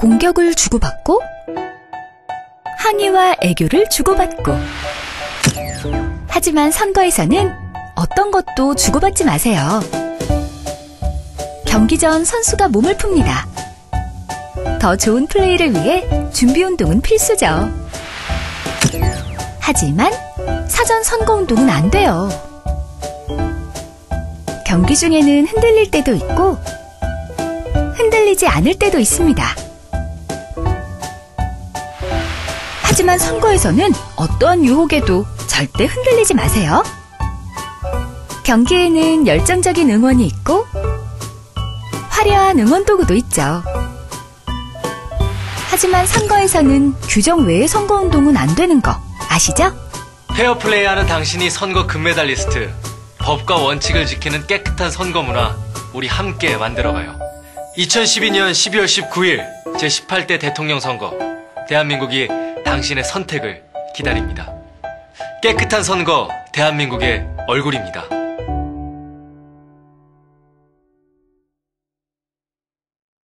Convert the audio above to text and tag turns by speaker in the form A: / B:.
A: 공격을 주고받고 항의와 애교를 주고받고 하지만 선거에서는 어떤 것도 주고받지 마세요. 경기 전 선수가 몸을 풉니다. 더 좋은 플레이를 위해 준비 운동은 필수죠. 하지만 사전 선거 운동은 안 돼요. 경기 중에는 흔들릴 때도 있고 흔들리지 않을 때도 있습니다. 하지만 선거에서는 어떠한 유혹에도 절대 흔들리지 마세요. 경기에는 열정적인 응원이 있고 화려한 응원 도구도 있죠. 하지만 선거에서는 규정 외의 선거 운동은 안 되는 거 아시죠?
B: 페어플레이하는 당신이 선거 금메달리스트. 법과 원칙을 지키는 깨끗한 선거 문화 우리 함께 만들어가요. 2012년 12월 19일 제18대 대통령 선거 대한민국이 당신의 선택을 기다립니다. 깨끗한 선거 대한민국의 얼굴입니다.